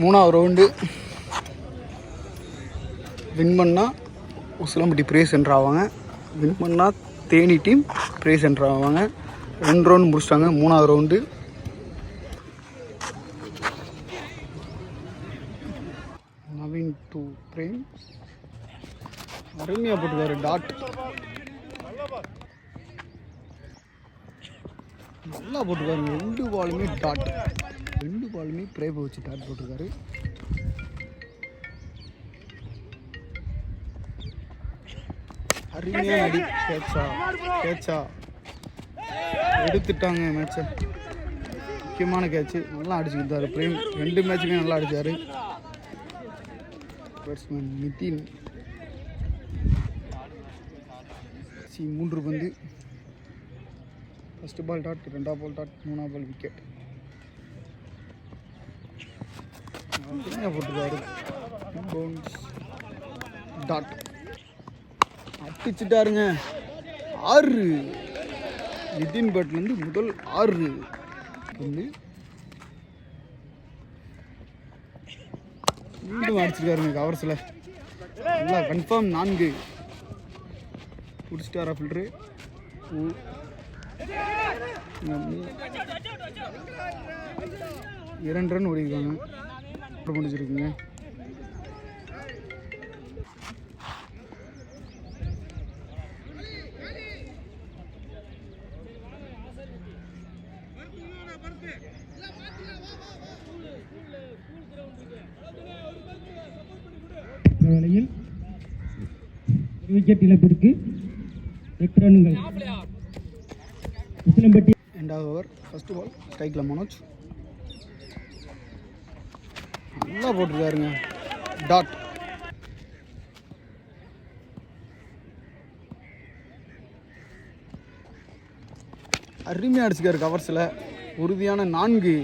மூணாவது round win பண்ணால் Usilampatti prize centre ஆவாங்க வின் பண்ணால் தேனி டீம் ப்ரைஸ் சென்டர் ஆவாங்க ரெண்டு ரவுண்டு முடிச்சிட்டாங்க. மூணாவது ரவுண்டு நவீன் டூ பிரேம். அருமையாக போட்டுக்காரு டாட். நல்லா போட்டுக்காரு ரெண்டு பாலுமே டாட். ரெண்டு பாலுமே பிரேபை வச்சு டாட் போட்டிருக்காரு. அருமையாக அடி. கேட்சா. கேட்சா. எடுத்துட்டாங்க மேட்சை முக்கியமான கேட்சு நல்லா அடிச்சுக்கிட்டாரு பிரேம் ரெண்டு மேட்சுமே நல்லா அடித்தார் பேட்ஸ்மேன் நிதின். சி மூன்று பந்து. ஃபஸ்ட்டு பால் டாட் ரெண்டாவது பால் டாட் மூணாவது பால் விக்கெட் போட்டுருக்காரு? பவுன்ஸ் டாட் அடிச்சுட்டாருங்க. ஆறு. நிதின் பட்லேருந்து முதல் ஆறு. வந்து மீண்டும் அடிச்சிருக்காருங்க கவர்ஸில் நல்லா கன்ஃபார்ம் நான்கு. பிடிச்சிட்டாரா ஃபில்ட்ரு இரண்டு ரன் ஓடிருக்காங்க. இந்த வேளையில் ஒரு விக்கெட் இழப்பிற்கு எட்டு ரன்கள் உசிலம்பட்டி ரெண்டாவது ஓவர் ஃபஸ்ட்டு பால் ஸ்ட்ரைக்கில் மனோஜ். நல்லா போட்டிருக்காருங்க? டாட் அருமையாக அடிச்சுக்காரு கவர்ஸில். உறுதியான நான்கு.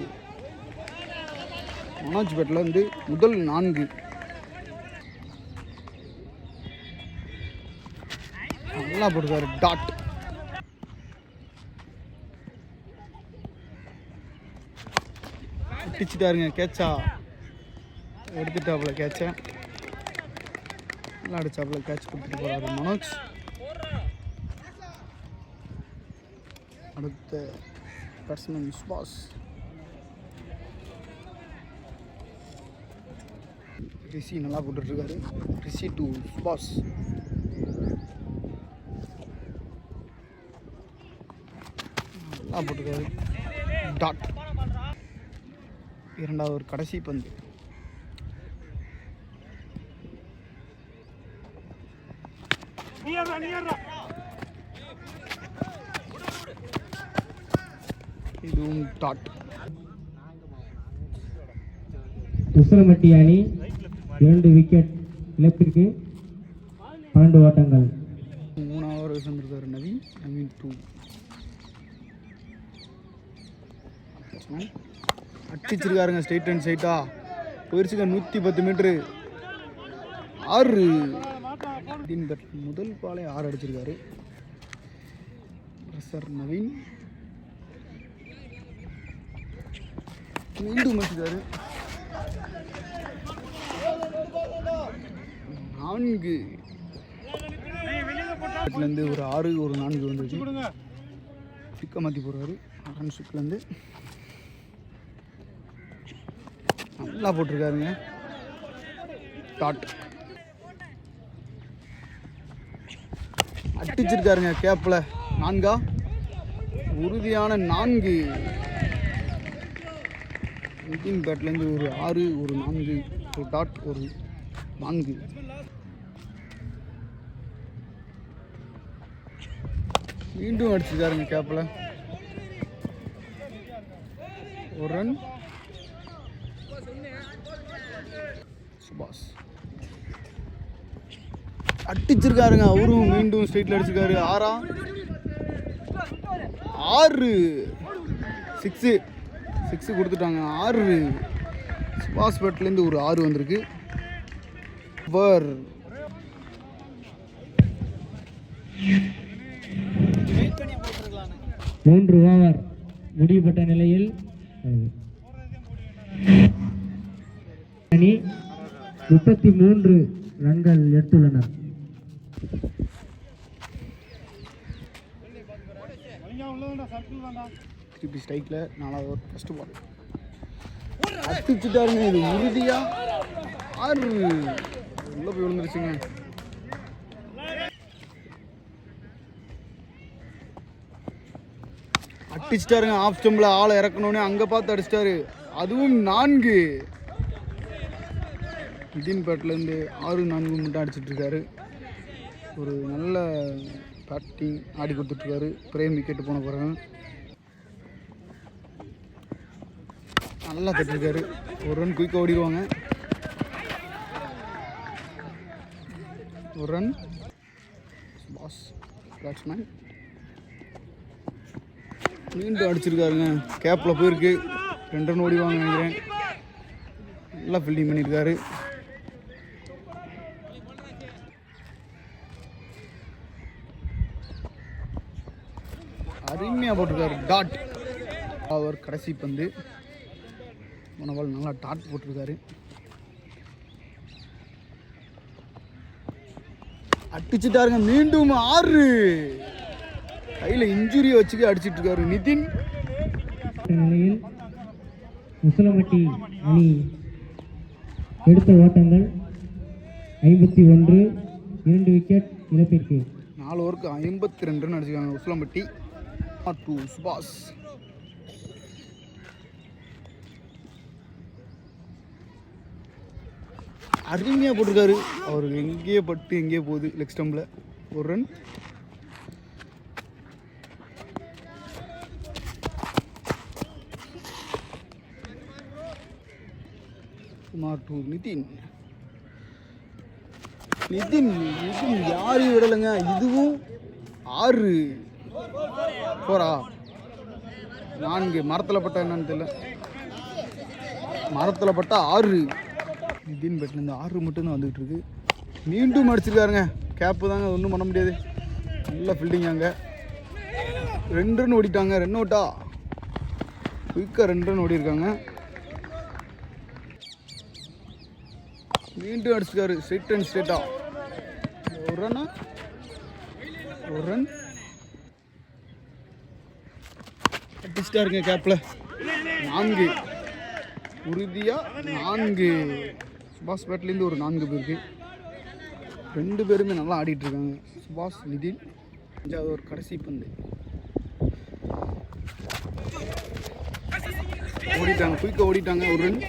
மனோஜ் பெட்டில் வந்து முதல் நான்கு. நல்லா போட்டிருக்காரு. டாட் அடிச்சுட்டாருங்க கேட்சா. எடுத்துட்டாப்புல கேட்சை நல்லா அடிச்சாப்புல கேட்ச் கொடுத்துட்டு போகிறாரு மனோஜ். அடுத்த பேட்ஸ்மேன் சுபாஷ். ரிஷி நல்லா போட்டுட்ருக்காரு. ரிஷி டு சுபாஷ். நல்லா போட்டுருக்காரு. டாட் இரண்டாவது ஒரு கடைசி பந்து. இதுவும் டாட் அணி இரண்டு விக்கெட் இழப்பிற்கு பன்னெண்டு ஓட்டங்கள். மூணாவது வந்திருக்காரு நவீன். நவீன் டூ அடிச்சிருக்காருங்க ஸ்ட்ரைட் அண்ட் ஸ்ட்ரைட்டா போயிருச்சுங்க நூற்றி பத்து மீட்ரு ஆறு. அப்படின்னு பட் முதல் பாலை ஆறு அடிச்சிருக்காரு. சார் நவீன். மீண்டும் அடிச்சிருக்காரு நான்கு. இருந்து ஒரு ஆறு ஒரு நான்கு வந்துச்சு சிக்க மாற்றி போடுறாரு. ரன் சுக்லேருந்து நல்லா போட்டிருக்காருங்க. டாட். அடிச்சிருக்காருங்க கேப்பில் நான்கா? உறுதியான நான்கு. நிதின் பேட்லேருந்து ஒரு ஆறு ஒரு நான்கு ஒரு டாட் ஒரு நான்கு. மீண்டும் அடிச்சிருக்காருங்க கேப்பில் ஒரு ரன் சுபாஷ். அடிச்சிருக்காருங்க. அவரும் மீண்டும் ஸ்ட்ரீட்டில் அடிச்சிருக்காரு. ஆறா? ஆறு. சிக்ஸு சிக்ஸு கொடுத்துட்டாங்க. ஆறு. சுபாஷ் பேட்லேருந்து ஒரு ஆறு வந்திருக்கு. வர் மூன்று ஓவர் முடிவுபட்ட நிலையில் அணி முப்பத்தி மூன்று ரன்கள் எடுத்துள்ளனர். திருப்பி ஸ்ட்ரைக்கில் நாலாவது ஓவர் ஃபஸ்ட்டு பால் அடிச்சுட்டாருங்க இது உறுதியா? ஆறு. உள்ள போய் விழுந்துருச்சுங்க. அடிச்சிட்டாருங்க ஆஃப் ஸ்டம்பில் ஆளை இறக்கணுன்னே அங்கே பார்த்து அடிச்சிட்டாரு. அதுவும் நான்கு. நிதின்பேட்லேருந்து ஆறு நான்கு மட்டும் அடிச்சிட்டு இருக்காரு. ஒரு நல்ல பேட்டிங் ஆடி கொடுத்துட்ருக்காரு. பிரேம் விக்கெட்டு போன பிறகு. நல்லா தட்டிருக்காரு. ஒரு ரன் குயிக்காக ஓடிடுவாங்க. ஒரு ரன். பாஸ் பேட்ஸ்மேன் மீண்டும் அடிச்சிருக்காருங்க. கேப்பில் போயிருக்கு. ரெண்டு ரன் ஓடிவாங்க நினைக்கிறேன். நல்லா ஃபீல்டிங் பண்ணியிருக்காரு. அருமையாக போட்டிருக்காரு. டாட் அவர் கடைசி பந்து. மனவாள் நல்லா டாட் போட்டிருக்காரு. அடிச்சுட்டாருங்க. மீண்டும் ஆறு. கையில் இன்ஜுரியை வச்சுக்க அடிச்சிட்டு இருக்காரு நிதின். நிலையில் உசலமட்டி அணி எடுத்த ஓட்டங்கள் ஐம்பத்தி ஒன்று இரண்டு விக்கெட் இழப்பிற்கு. நாலு ஓவருக்கு ஐம்பத்தி ரெண்டு ரன் அடிச்சிருக்காங்க உசிலம்பட்டி. டூ சுபாஷ் அருமையாக போட்டிருக்காரு. அவர் எங்கேயே பட்டு எங்கேயே போகுது லெக் ஸ்டம்பில் ஒரு ரன் சுமார் டூ நிதின். நிதின் நிதின் யாரையும் விடலைங்க. இதுவும் ஆறு. போரா நான்கு மரத்தில் பட்டா என்னன்னு தெரியல. மரத்தில் பட்டா ஆறு. நிதின் இந்த ஆறு மட்டும்தான் வந்துகிட்டு இருக்கு. மீண்டும் அடிச்சிருக்காருங்க. கேப்பு தாங்க ஒன்றும் பண்ண முடியாது. நல்ல ஃபீல்டிங் அங்கே. ரெண்டு ரன் ஓடிட்டாங்க. ரெண்டு ஓட்டா குயிக்காக ரெண்டு ரன் ஓடிருக்காங்க மீண்டும் அடிச்சிருக்காரு. ஸ்ட்ரெயிட் அண்ட் ஸ்ட்ரெயிட்டா ஒரு ரன்னா ஒரு ரன் அடிச்சிட்டாருங்க கேப்பில் நான்கு. உறுதியாக நான்கு. சுபாஷ் பேட்லேருந்து ஒரு நான்கு பேருக்கு ரெண்டு பேருமே நல்லா ஆடிட்டு இருக்காங்க. சுபாஷ் நிதின். அஞ்சாவது ஒரு கடைசி பந்து. ஓடிட்டாங்க. குயிக்காக ஓடிட்டாங்க. ஒரு ரன்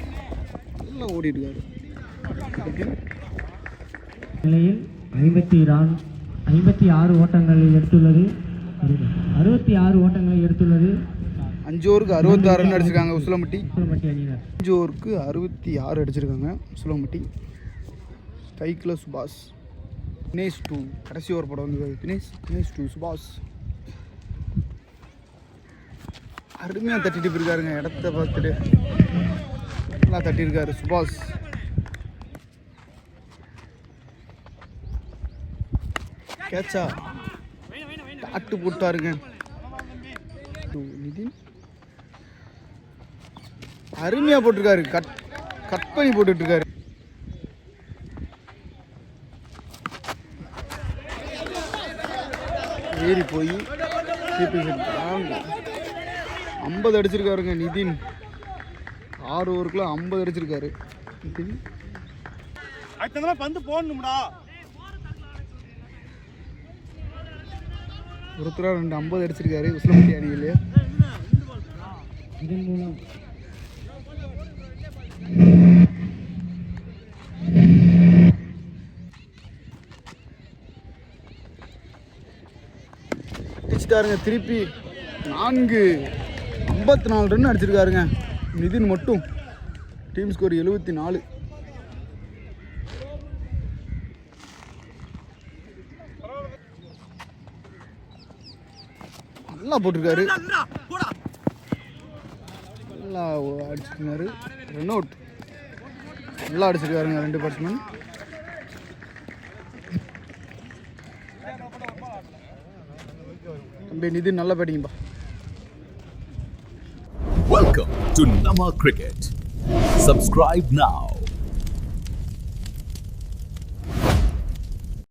நல்லா ஓடிட்டுருக்காரு நிலையில் ஐம்பத்தி ரான் ஐம்பத்தி ஆறு ஓட்டங்களை எடுத்துள்ளது. அறுபத்தி ஆறு ஓட்டங்களை எடுத்துள்ளது. அஞ்சு ஓவருக்கு அறுபத்தாறு ரன் அடிச்சிருக்காங்க உசிலம்பட்டி உசலமட்டி அணியினர். அஞ்சு ஓவருக்கு அறுபத்தி ஆறு அடிச்சிருக்காங்க உசிலம்பட்டி. ஸ்ட்ரைக்கில் சுபாஷ். தினேஷ் டூ. கடைசி ஓவர் படம் வந்து தினேஷ் தினேஷ் டூ சுபாஷ். அருமையாக தட்டிட்டு போயிருக்காருங்க இடத்த பார்த்துட்டு. நல்லா தட்டியிருக்காரு சுபாஷ். கேட்சா. டாட்டு போட்டாருங்க. நிதின். அருமையாக போட்டிருக்காரு. கட் கட் பண்ணி போட்டுட்டு இருக்காரு ஏறி போய் ஐம்பது அடிச்சிருக்காருங்க நிதின். ஆறு ஓவருக்குள்ள ஐம்பது அடிச்சிருக்காரு. நிதின். அடுத்த பந்து போடணும்டா. ஒருத்தரா ரெண்டு ஐம்பது அடிச்சிருக்காரு உசிலம்பட்டி அணியில். இதன் மூலம் அடிச்சிட்டாருங்க திருப்பி நான்கு ஐம்பத்தி நாலு ரன் அடிச்சிருக்காருங்க. நிதின் மட்டும். டீம் ஸ்கோர் எழுபத்தி நாலு நல்லா போட்டிருக்காரு. நல்லா அடிச்சிருக்காரு. ரன் அவுட் நல்லா அடிச்சிருக்காருங்க ரெண்டு பேட்ஸ்மேன் தம்பி நிதின் நல்லா பேட்டிங்கப்பா Welcome to Nama Cricket. Subscribe now